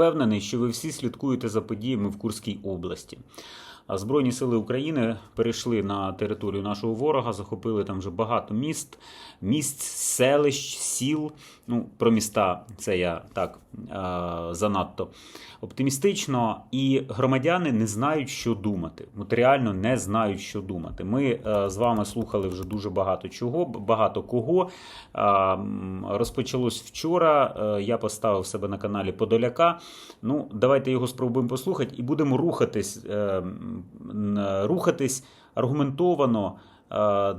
Впевнений, що ви всі слідкуєте за подіями в Курській області. Збройні сили України перейшли на територію нашого ворога, захопили там вже багато міст, місць, селищ, сіл. Ну, про міста це я так е, занадто оптимістично. І громадяни не знають, що думати. От реально не знають, що думати. Ми е, з вами слухали вже дуже багато чого, багато кого. Е, розпочалось вчора. Я поставив себе на каналі Подоляка. Ну, давайте його спробуємо послухати і будемо рухатись, рухатись аргументовано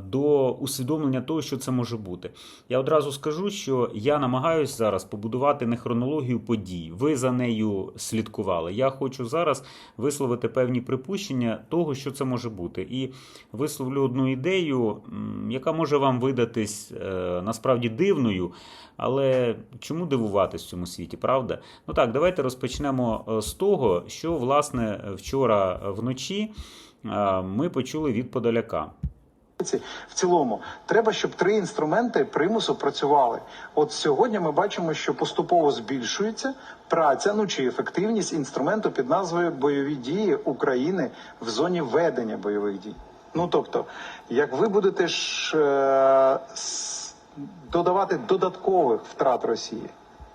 до усвідомлення того, що це може бути. Я одразу скажу, що я намагаюся зараз побудувати не хронологію подій. Ви за нею слідкували. Я хочу зараз висловити певні припущення того, що це може бути. І висловлю одну ідею, яка може вам видатись е, насправді дивною. Але чому дивуватись в цьому світі, правда? Ну так, давайте розпочнемо е, з того, що власне вчора вночі е, ми почули від Подоляка. В цілому треба, щоб три інструменти примусу працювали. От сьогодні ми бачимо, що поступово збільшується праця, ну чи ефективність інструменту під назвою бойові дії України в зоні ведення бойових дій. Ну тобто, як ви будете ж е, додавати додаткових втрат Росії,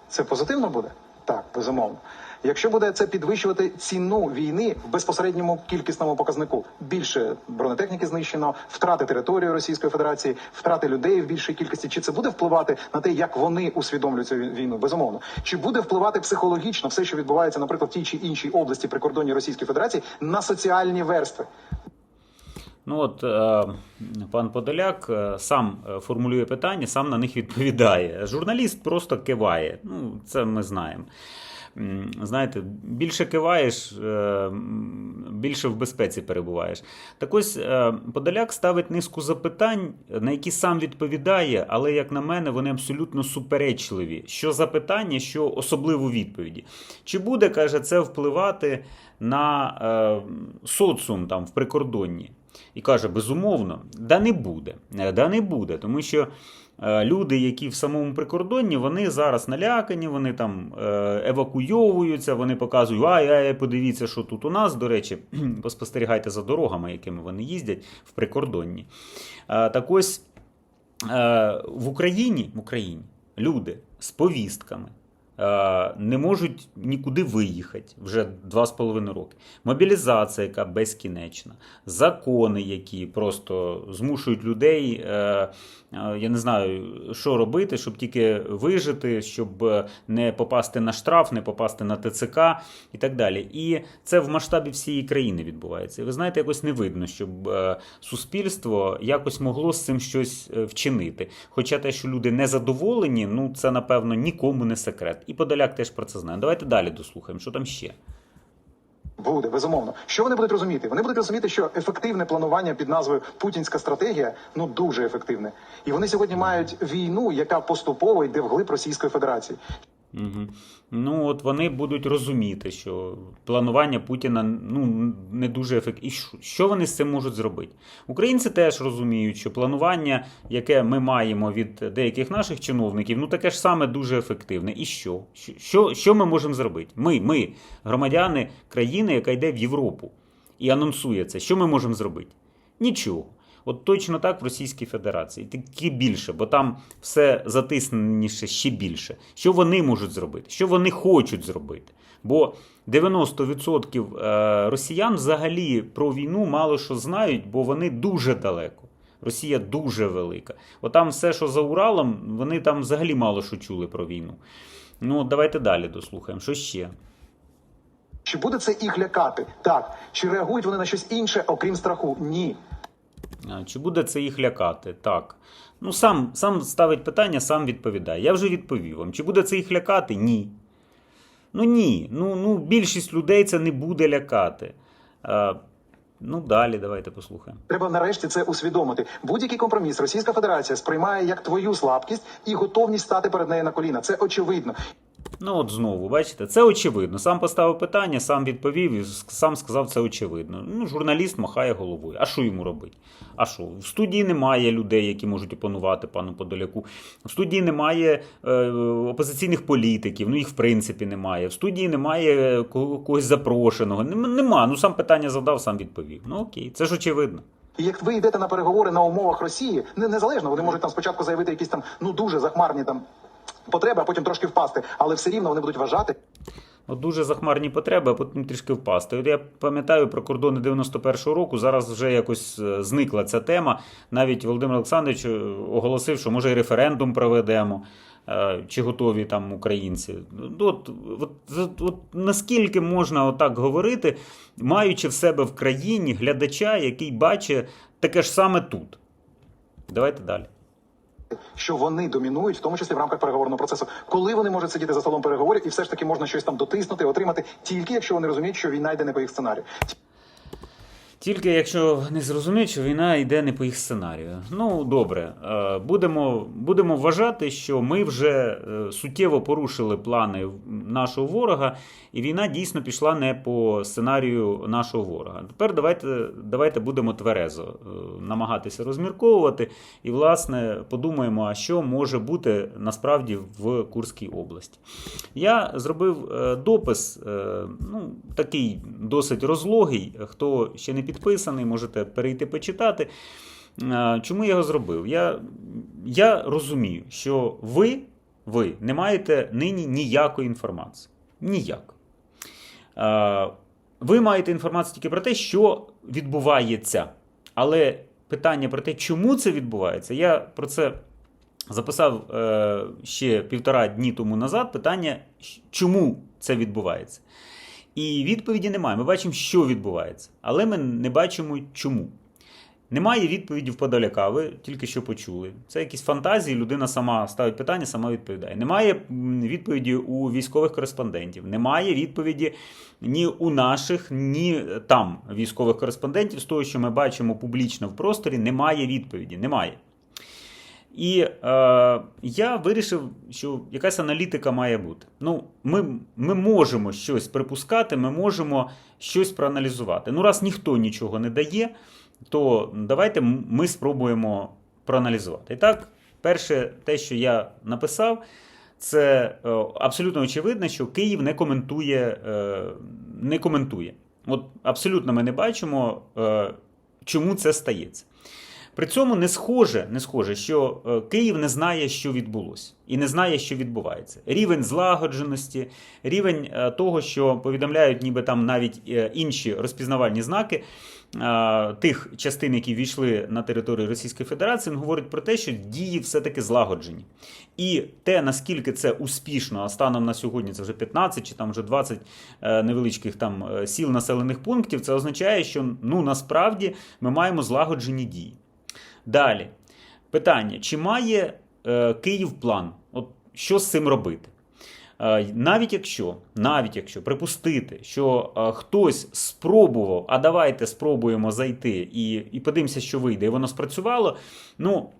це позитивно буде? Так, безумовно. Якщо буде це підвищувати ціну війни в безпосередньому кількісному показнику, більше бронетехніки знищено, втрати території Російської Федерації, втрати людей в більшій кількості, чи це буде впливати на те, як вони усвідомлюють цю війну? Безумовно, чи буде впливати психологічно все, що відбувається, наприклад, в тій чи іншій області прикордонні Російської Федерації, на соціальні верстви? Ну от е, пан Подоляк е, сам е, формулює питання, сам на них відповідає. Журналіст просто киває. Ну, це ми знаємо. Знаєте, більше киваєш, е, більше в безпеці перебуваєш. Так ось е, Подоляк ставить низку запитань, на які сам відповідає, але, як на мене, вони абсолютно суперечливі. Що запитання, що особливо відповіді. Чи буде, каже, це впливати на е, соціум там в прикордонні? І каже, безумовно, да не буде. Да не буде, тому що люди, які в самому прикордонні, вони зараз налякані, вони там е, евакуйовуються, вони показують, ай, ай, подивіться, що тут у нас. До речі, поспостерігайте за дорогами, якими вони їздять в прикордонні. Е, Так ось е, в Україні, в Україні люди з повістками. Е, Не можуть нікуди виїхати вже два з половиною роки. Мобілізація, яка безкінечна, закони, які просто змушують людей, е, е, я не знаю, що робити, щоб тільки вижити, щоб не попасти на штраф, не попасти на ТЦК і так далі. І це в масштабі всієї країни відбувається. І ви знаєте, якось не видно, щоб суспільство якось могло з цим щось вчинити. Хоча те, що люди не задоволені, ну це напевно нікому не секрет. І Подоляк теж про це знає. Давайте далі дослухаємо, що там ще. Буде безумовно. Що вони будуть розуміти? Вони будуть розуміти, що ефективне планування під назвою Путінська стратегія ну дуже ефективне. І вони сьогодні мають війну, яка поступово йде вглиб Російської Федерації. Угу. Ну, от вони будуть розуміти, що планування Путіна ну, не дуже ефективне. І що, вони з цим можуть зробити? Українці теж розуміють, що планування, яке ми маємо від деяких наших чиновників, ну таке ж саме дуже ефективне. І? Що, що, що ми можемо зробити? Ми, ми, громадяни країни, яка йде в Європу і анонсує це. Що ми можемо зробити? Нічого. От точно так в Російській Федерації, тільки більше, бо там все затисненіше ще більше. Що вони можуть зробити? Що вони хочуть зробити? Бо 90% е, росіян взагалі про війну мало що знають, бо вони дуже далеко. Росія дуже велика. От там все, що за Уралом, вони там взагалі мало що чули про війну. Ну, давайте далі дослухаємо. Що ще? Чи буде це їх лякати? Так. Чи реагують вони на щось інше, окрім страху? Ні. А, Чи буде це їх лякати? Так. Ну, сам, сам ставить питання, сам відповідає. Я вже відповів вам. Чи буде це їх лякати? Ні. Ну ні. Ну, ну більшість людей це не буде лякати. А, ну, далі давайте послухаємо. Треба нарешті це усвідомити. Будь-який компроміс Російська Федерація сприймає як твою слабкість і готовність стати перед нею на коліна. Це очевидно. Ну, от знову, бачите, це очевидно. Сам поставив питання, сам відповів і сам сказав це очевидно. Ну, журналіст махає головою. А що йому робити? А що? В студії немає людей, які можуть опанувати пану Подоляку. В студії немає е, опозиційних політиків, ну їх в принципі немає. В студії немає когось запрошеного. Нема. Ну сам питання задав, сам відповів. Ну окей, це ж очевидно. Як ви йдете на переговори на умовах Росії, не незалежно, вони можуть там спочатку заявити якісь там ну дуже захмарні там потреби, а потім трошки впасти, але все рівно вони будуть вважати, От дуже захмарні потреби, а потім трішки впасти. От я пам'ятаю про кордони 91-го року. Зараз вже якось е, зникла ця тема. Навіть Володимир Олександрович е, оголосив, що може і референдум проведемо. е, Чи готові там українці? Ну, От, от, от, от наскільки можна отак говорити, маючи в себе в країні глядача, який бачить таке ж саме тут? Давайте далі. Що вони домінують, в тому числі в рамках переговорного процесу. Коли вони можуть сидіти за столом переговорів, і все ж таки можна щось там дотиснути, отримати, тільки якщо вони розуміють, що війна йде не по їх сценарію. Тільки якщо не зрозуміють, що війна йде не по їх сценарію. Ну добре, е, будемо, будемо вважати, що ми вже е, суттєво порушили плани нашого ворога, і війна дійсно пішла не по сценарію нашого ворога. Тепер давайте, давайте будемо тверезо е, намагатися розмірковувати і, власне, подумаємо, а що може бути насправді в Курській області. Я зробив допис, ну, такий досить розлогий. Хто ще не підписаний, можете перейти почитати. Е, Чому я його зробив? Я, я розумію, що ви, ви не маєте нині ніякої інформації. Ніякої. Е, Ви маєте інформацію тільки про те, що відбувається. Але питання про те, чому це відбувається, я про це записав е, ще півтора дні тому назад питання, чому це відбувається. І відповіді немає. Ми бачимо, що відбувається, але ми не бачимо чому. Немає відповіді в Подоляка, ви тільки що почули. Це якісь фантазії, людина сама ставить питання, сама відповідає. Немає відповіді у військових кореспондентів, немає відповіді ні у наших, ні там військових кореспондентів. З того, що ми бачимо публічно в просторі, немає відповіді. Немає. І е, я вирішив, що якась аналітика має бути. Ну, ми, ми можемо щось припускати, ми можемо щось проаналізувати. Ну, раз ніхто нічого не дає, то давайте ми спробуємо проаналізувати. І так, перше, те, що я написав, це е, абсолютно очевидно, що Київ не коментує. Е, не коментує. От абсолютно ми не бачимо, е, чому це стається. При цьому не схоже, не схоже, що е, Київ не знає, що відбулося, і не знає, що відбувається. Рівень злагодженості, рівень е, того, що повідомляють, ніби там навіть е, інші розпізнавальні знаки тих частин, які війшли на територію Російської Федерації, він говорить про те, що дії все-таки злагоджені. І те, наскільки це успішно, а станом на сьогодні це вже 15 чи там вже 20 е, невеличких там сіл населених пунктів, це означає, що ну насправді ми маємо злагоджені дії. Далі. Питання: чи має е, Київ план? От що з цим робити? Е, навіть якщо, навіть якщо припустити, що е, хтось спробував, а давайте спробуємо зайти і, і подивимося, що вийде, і воно спрацювало. Ну,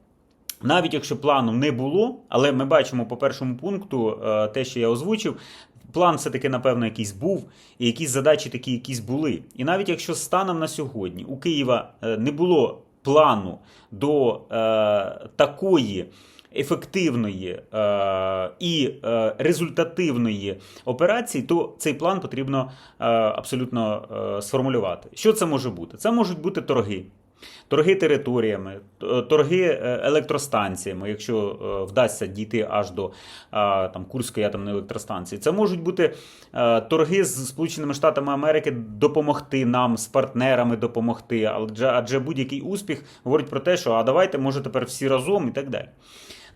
навіть якщо плану не було, але ми бачимо по першому пункту е, те, що я озвучив. План все-таки, напевно, якийсь був, і якісь задачі такі якісь були. І навіть якщо станом на сьогодні у Києва е, не було плану до е, такої ефективної е, і е, результативної операції, то цей план потрібно е, абсолютно е, сформулювати. Що це може бути? Це можуть бути торги. Торги територіями, торги е, електростанціями, якщо е, вдасться дійти аж до там, Курської атомної електростанції. Це можуть бути е, торги з Сполученими Штатами Америки допомогти нам, з партнерами допомогти. Адже, адже будь-який успіх говорить про те, що а давайте, може, тепер всі разом і так далі.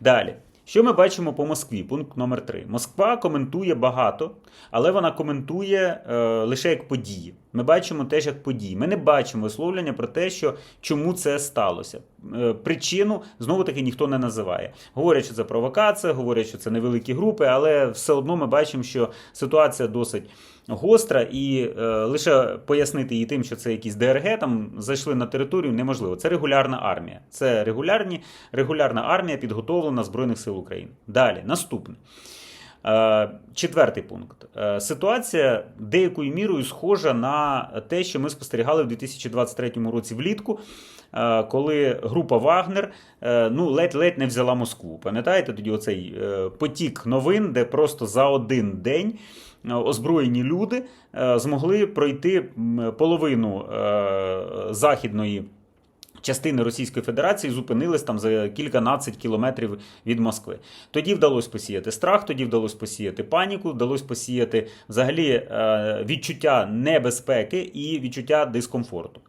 Далі. Що ми бачимо по Москві? Пункт номер 3. Москва коментує багато, але вона коментує е, лише як події. Ми бачимо теж як події. Ми не бачимо висловлення про те, що чому це сталося. Е, причину знову таки ніхто не називає. Говорять, що це провокація, говорять, що це невеликі групи, але все одно ми бачимо, що ситуація досить гостра, і е, лише пояснити її тим, що це якісь ДРГ там зайшли на територію, неможливо. Це регулярна армія. Це регулярні, регулярна армія підготовлена Збройних сил України. Далі, наступне. Е, Четвертий пункт. Е, Ситуація деякою мірою схожа на те, що ми спостерігали в 2023 році влітку, е, коли група Вагнер ну, ледь-ледь не взяла Москву. Пам'ятаєте тоді оцей потік новин, де просто за один день озброєні люди змогли пройти половину західної. Частини Російської Федерації зупинились там за кільканадцять кілометрів від Москви. Тоді вдалося посіяти страх, тоді вдалося посіяти паніку, вдалося посіяти взагалі е, відчуття небезпеки і відчуття дискомфорту.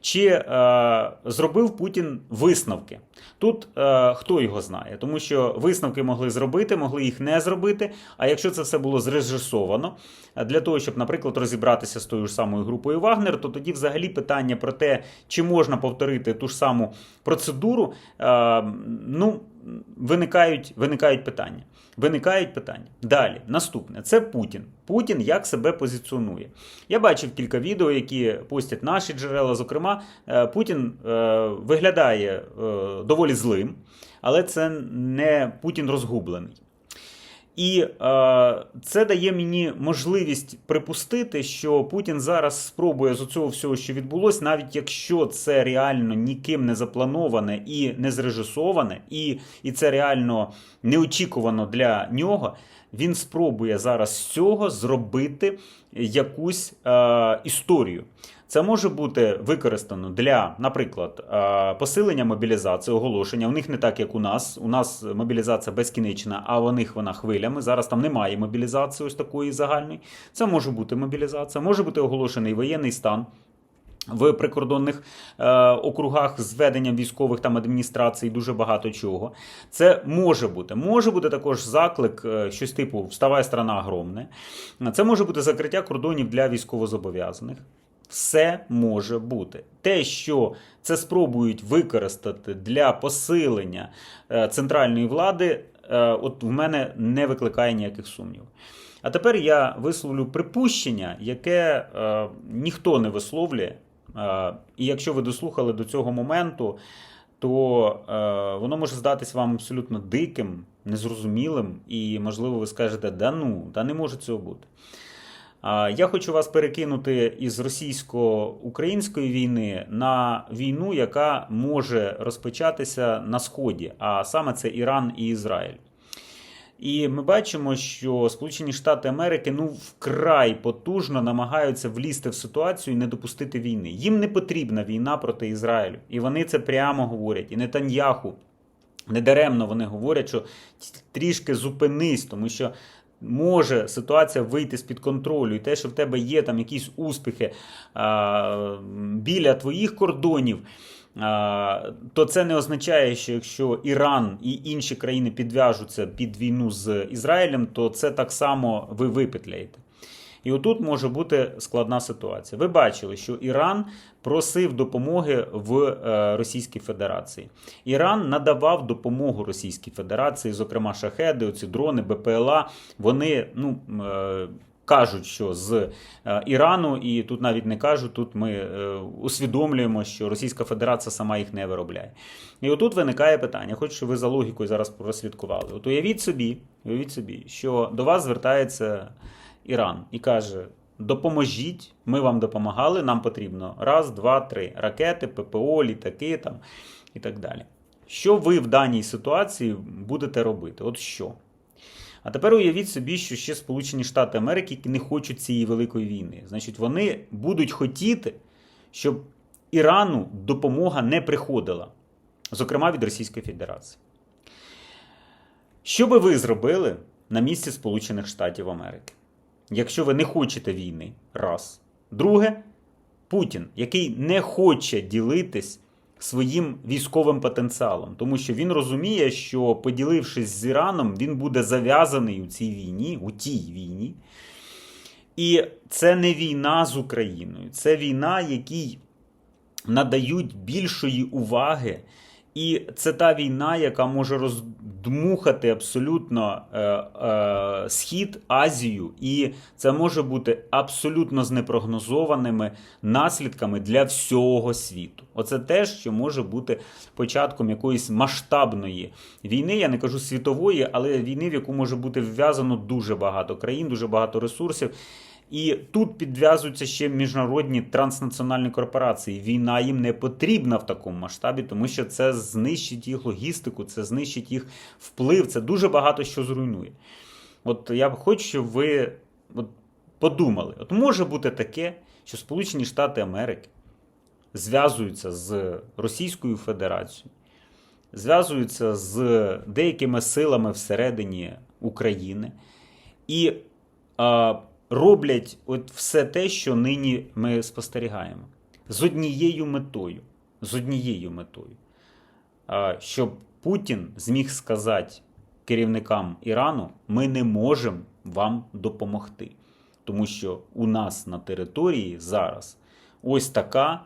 Чи е, зробив Путін висновки? Тут е, хто його знає, тому що висновки могли зробити, могли їх не зробити. А якщо це все було зрежисовано е, для того, щоб, наприклад, розібратися з тою ж самою групою Вагнер, то тоді взагалі питання про те, чи можна повторити ту ж саму процедуру, е, ну, виникають, виникають питання. Виникають питання. Далі, наступне це Путін. Путін як себе позиціонує. Я бачив кілька відео, які постять наші джерела. Зокрема, е, Путін е, виглядає е, доволі злим, але це не Путін розгублений. І е, це дає мені можливість припустити, що Путін зараз спробує з цього всього, що відбулося, навіть якщо це реально ніким не заплановане і не зрежисоване, і, і це реально неочікувано для нього. Він спробує зараз з цього зробити якусь е, історію. Це може бути використано для, наприклад, е, посилення мобілізації, оголошення. У них не так, як у нас. У нас мобілізація безкінечна, а у них вона хвилями. Зараз там немає мобілізації ось такої загальної. Це може бути мобілізація, може бути оголошений воєнний стан. В прикордонних е, округах з веденням військових там адміністрацій дуже багато чого. Це може бути. Може бути також заклик, е, щось типу Вставай, страна огромне. Це може бути закриття кордонів для військовозобов'язаних. Все може бути. Те, що це спробують використати для посилення е, центральної влади, е, от в мене не викликає ніяких сумнівів. А тепер я висловлю припущення, яке е, ніхто не висловлює. І якщо ви дослухали до цього моменту, то воно може здатись вам абсолютно диким, незрозумілим, і, можливо, ви скажете, да ну, та не може цього бути. Я хочу вас перекинути із російсько-української війни на війну, яка може розпочатися на Сході, а саме це Іран і Ізраїль. І ми бачимо, що Сполучені Штати Америки ну вкрай потужно намагаються влізти в ситуацію і не допустити війни. Їм не потрібна війна проти Ізраїлю, і вони це прямо говорять. І Нетаньяху недаремно вони говорять, що трішки зупинись, тому що. Може ситуація вийти з-під контролю, і те, що в тебе є там якісь успіхи а, біля твоїх кордонів, то це не означає, що якщо Іран і інші країни підв'яжуться під війну з Ізраїлем, то це так само ви випетляєте. І отут може бути складна ситуація. Ви бачили, що Іран просив допомоги в е, Російській Федерації. Іран надавав допомогу Російській Федерації, зокрема шахеди, оці дрони, БПЛА. Вони ну. е, Кажуть, що з е, Ірану, і тут навіть не кажуть, тут ми усвідомлюємо, що Російська Федерація сама їх не виробляє. І отут виникає питання. Хочу, щоб ви за логікою зараз прослідкували. От уявіть собі, уявіть собі, що до вас звертається Іран і каже: допоможіть, ми вам допомагали, нам потрібно раз, два, три ракети, ППО, літаки там і так далі. Що ви в даній ситуації будете робити? От що? А тепер уявіть собі, що ще Сполучені Штати Америки не хочуть цієї великої війни. Значить, вони будуть хотіти, щоб Ірану допомога не приходила, зокрема від Російської Федерації. Що би ви зробили на місці Сполучених Штатів Америки? Якщо ви не хочете війни, раз. Друге, Путін, який не хоче ділитись своїм військовим потенціалом, тому що він розуміє, що поділившись з Іраном, він буде зав'язаний у цій війні, у тій війні. І це не війна з Україною, це війна, якій надають більшої уваги І це та війна, яка може роздмухати абсолютно е, е, Схід, Азію, і це може бути абсолютно з непрогнозованими наслідками для всього світу. Оце те, що може бути початком якоїсь масштабної війни. Я не кажу світової, але війни, в яку може бути вв'язано дуже багато країн, дуже багато ресурсів. І тут підв'язуються ще міжнародні транснаціональні корпорації. Війна їм не потрібна в такому масштабі, тому що це знищить їх логістику, це знищить їх вплив, це дуже багато що зруйнує. От я б хочу, щоб ви от, подумали: от може бути таке, що Сполучені Штати Америки зв'язуються з Російською Федерацією, зв'язуються з деякими силами всередині України і роблять от все те, що нині ми спостерігаємо, з однією метою. З однією метою. Щоб Путін зміг сказати керівникам Ірану: ми не можемо вам допомогти. Тому що у нас на території зараз ось така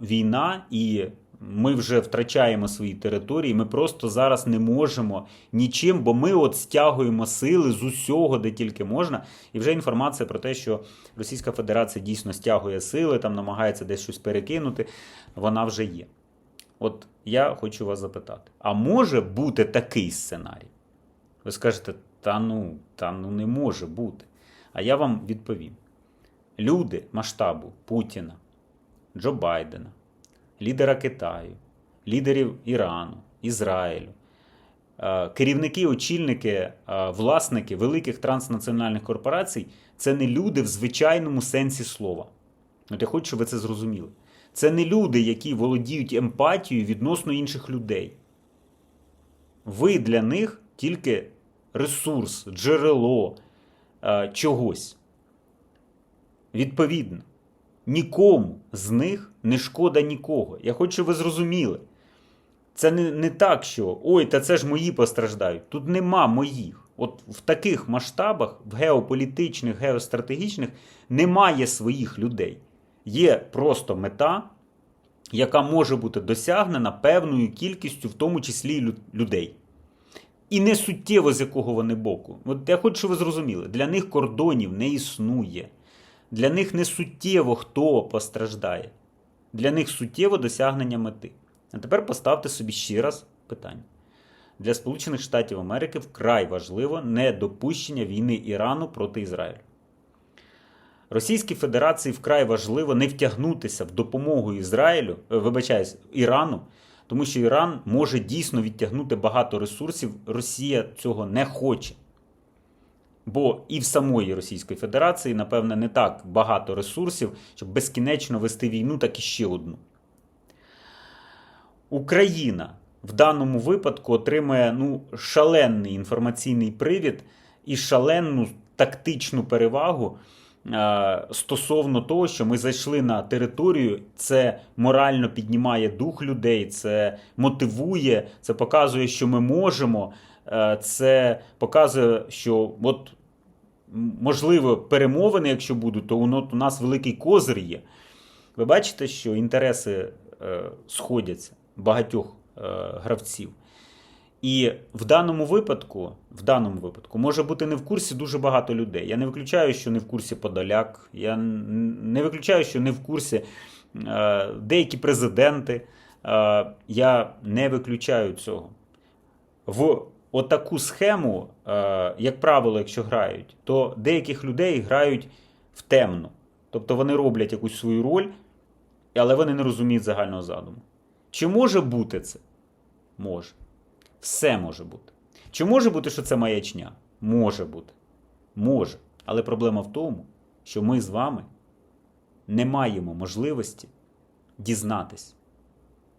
війна, і ми вже втрачаємо свої території. Ми просто зараз не можемо нічим, бо ми от стягуємо сили з усього, де тільки можна. І вже інформація про те, що Російська Федерація дійсно стягує сили, там намагається десь щось перекинути, вона вже є. От я хочу вас запитати: а може бути такий сценарій? Ви скажете, та ну, та ну не може бути. А я вам відповім: люди масштабу Путіна, Джо Байдена, лідера Китаю, лідерів Ірану, Ізраїлю, е, керівники, очільники, е, власники великих транснаціональних корпорацій це не люди в звичайному сенсі слова. От я хочу, щоб ви це зрозуміли. Це не люди, які володіють емпатією відносно інших людей. Ви для них тільки ресурс, джерело е, чогось. Відповідно, нікому з них не шкода нікого. Я хочу, щоб ви зрозуміли. Це не, не так, що ой, та це ж мої постраждають. Тут нема моїх. От в таких масштабах, в геополітичних, геостратегічних, немає своїх людей. Є просто мета, яка може бути досягнена певною кількістю, в тому числі людей. І не суттєво з якого вони боку. От я хочу, щоб ви зрозуміли, для них кордонів не існує. Для них не суттєво хто постраждає. Для них суттєво досягнення мети. А тепер поставте собі ще раз питання. Для Сполучених Штатів Америки вкрай важливо недопущення війни Ірану проти Ізраїлю. Російській Федерації вкрай важливо не втягнутися в допомогу Ізраїлю, е, вибачаюсь, Ірану, тому що Іран може дійсно відтягнути багато ресурсів. Росія цього не хоче. Бо і в самої Російської Федерації, напевне, не так багато ресурсів, щоб безкінечно вести війну, так і ще одну. Україна в даному випадку отримує ну, шалений інформаційний привід і шалену тактичну перевагу е, стосовно того, що ми зайшли на територію. Це морально піднімає дух людей, це мотивує, це показує, що ми можемо. Е, Це показує, що от можливо перемовини, якщо будуть, то у нас великий козир є. Ви бачите, що інтереси е, сходяться багатьох е, гравців. І в даному випадку, в даному випадку може бути не в курсі дуже багато людей. Я не виключаю, що не в курсі Подоляк, я не виключаю, що не в курсі е, деякі президенти. Е, я не виключаю цього. В отаку схему, е, як правило, якщо грають, то деяких людей грають в темну. Тобто вони роблять якусь свою роль, але вони не розуміють загального задуму. Чи може бути це? Може. Все може бути. Чи може бути, що це маячня? Може бути. Може. Але проблема в тому, що ми з вами не маємо можливості дізнатись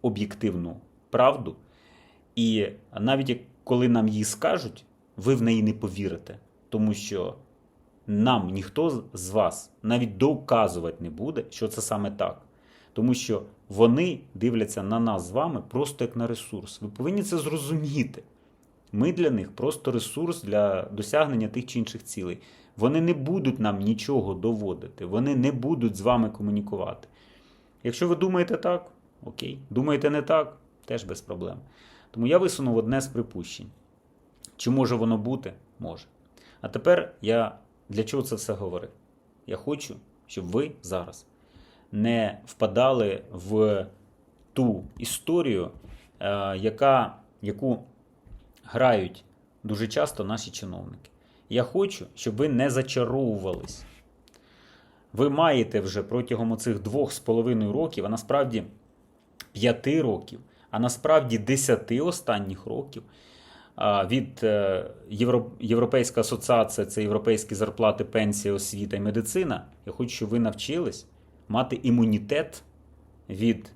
об'єктивну правду. І навіть як- коли нам її скажуть, ви в неї не повірите. Тому що нам ніхто з- вас навіть доказувати не буде, що це саме так. Тому що вони дивляться на нас з вами просто як на ресурс. Ви повинні це зрозуміти. Ми для них просто ресурс для досягнення тих чи інших цілей. Вони не будуть нам нічого доводити, вони не будуть з вами комунікувати. Якщо ви думаєте так, окей. Думаєте не так, теж без проблем. Тому я висунув одне з припущень. Чи може воно бути? Може. А тепер я для чого це все говорив? Я хочу, щоб ви зараз не впадали в ту історію, е, яка, яку грають дуже часто наші чиновники. Я хочу, щоб ви не зачаровувались. Ви маєте вже протягом оцих двох з половиною років, а насправді п'яти років, а насправді десяти останніх років від е, Європейська асоціація, це європейські зарплати, пенсія, освіта і медицина. Я хочу, щоб ви навчились мати імунітет від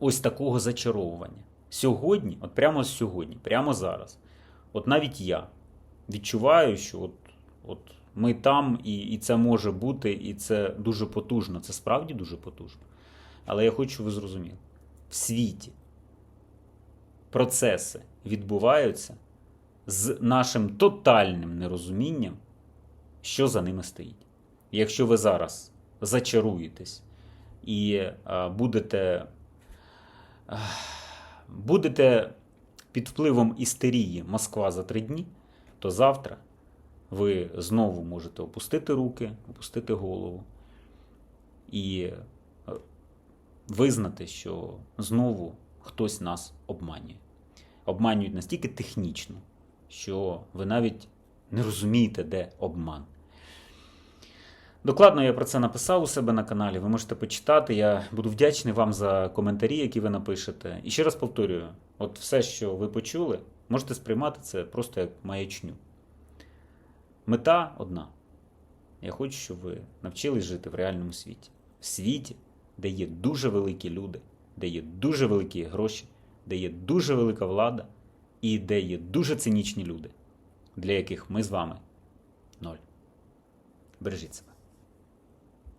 ось такого зачаровування. Сьогодні, от прямо сьогодні, прямо зараз, от навіть я відчуваю, що от, от ми там, і, і це може бути, і це дуже потужно. Це справді дуже потужно. Але я хочу, щоб ви зрозуміли: в світі процеси відбуваються з нашим тотальним нерозумінням, що за ними стоїть. Якщо ви зараз зачаруєтесь і будете, будете під впливом істерії Москва за три дні, то завтра ви знову можете опустити руки, опустити голову і е, визнати, що знову хтось нас обманює. Обманюють настільки технічно, що ви навіть не розумієте, де обман. Докладно я про це написав у себе на каналі. Ви можете почитати. Я буду вдячний вам за коментарі, які ви напишете. І ще раз повторюю: от все, що ви почули, можете сприймати це просто як маячню. Мета одна. Я хочу, щоб ви навчились жити в реальному світі. В світі, де є дуже великі люди, де є дуже великі гроші, де є дуже велика влада і де є дуже цинічні люди, для яких ми з вами ноль. Бережіть себе.